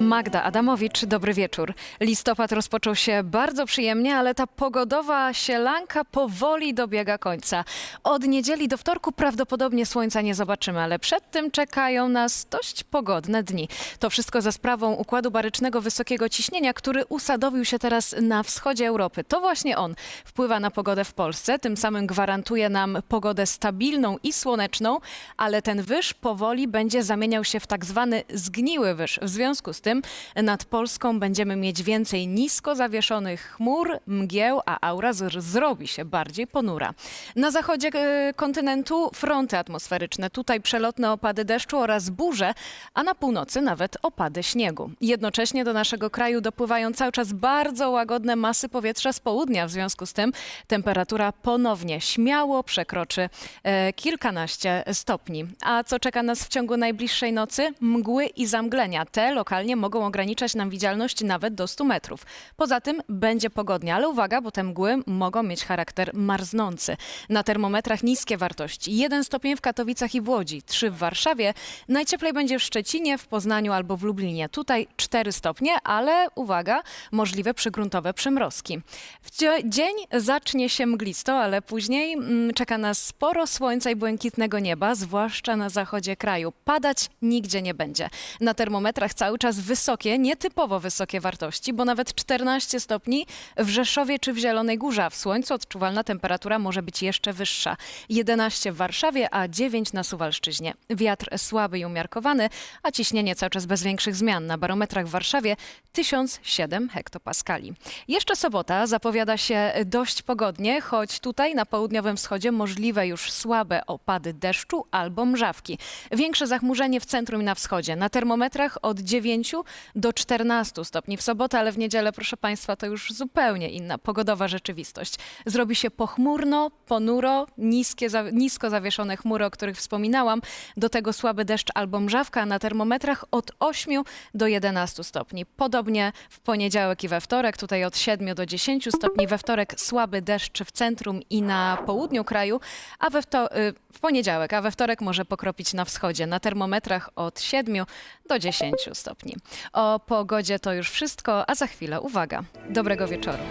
Magda Adamowicz, dobry wieczór. Listopad rozpoczął się bardzo przyjemnie, ale ta pogodowa sielanka powoli dobiega końca. Od niedzieli do wtorku prawdopodobnie słońca nie zobaczymy, ale przed tym czekają nas dość pogodne dni. To wszystko za sprawą układu barycznego wysokiego ciśnienia, który usadowił się teraz na wschodzie Europy. To właśnie on wpływa na pogodę w Polsce, tym samym gwarantuje nam pogodę stabilną i słoneczną, ale ten wyż powoli będzie zamieniał się w tak zwany zgniły wyż. W związku z tym nad Polską będziemy mieć więcej nisko zawieszonych chmur, mgieł, a aura z- zrobi się bardziej ponura. Na zachodzie e, kontynentu fronty atmosferyczne, tutaj przelotne opady deszczu oraz burze, a na północy nawet opady śniegu. Jednocześnie do naszego kraju dopływają cały czas bardzo łagodne masy powietrza z południa, w związku z tym temperatura ponownie śmiało przekroczy e, kilkanaście stopni. A co czeka nas w ciągu najbliższej nocy? Mgły i zamglenia. Te lokalnie mogą ograniczać nam widzialność nawet do 100 metrów. Poza tym będzie pogodnie, ale uwaga, bo te mgły mogą mieć charakter marznący. Na termometrach niskie wartości. 1 stopień w Katowicach i w Łodzi, 3 w Warszawie. Najcieplej będzie w Szczecinie, w Poznaniu albo w Lublinie. Tutaj 4 stopnie, ale uwaga, możliwe przygruntowe przymrozki. W dzie- dzień zacznie się mglisto, ale później mm, czeka nas sporo słońca i błękitnego nieba, zwłaszcza na zachodzie kraju. Padać nigdzie nie będzie. Na termometrach cały czas wysokie, nietypowo wysokie wartości, bo nawet 14 stopni w Rzeszowie czy w Zielonej Górze, a w słońcu odczuwalna temperatura może być jeszcze wyższa. 11 w Warszawie, a 9 na Suwalszczyźnie. Wiatr słaby i umiarkowany, a ciśnienie cały czas bez większych zmian. Na barometrach w Warszawie 1007 hektopaskali. Jeszcze sobota zapowiada się dość pogodnie, choć tutaj na południowym wschodzie możliwe już słabe opady deszczu albo mrzawki. Większe zachmurzenie w centrum i na wschodzie. Na termometrach od 9 do 14 stopni w sobotę, ale w niedzielę, proszę Państwa, to już zupełnie inna pogodowa rzeczywistość. Zrobi się pochmurno, ponuro, niskie, nisko zawieszone chmury, o których wspominałam. Do tego słaby deszcz albo mrzawka na termometrach od 8 do 11 stopni. Podobnie w poniedziałek i we wtorek, tutaj od 7 do 10 stopni. We wtorek słaby deszcz w centrum i na południu kraju, a we y, w poniedziałek, a we wtorek może pokropić na wschodzie. Na termometrach od 7 do 10 stopni. O pogodzie to już wszystko, a za chwilę uwaga. Dobrego wieczoru.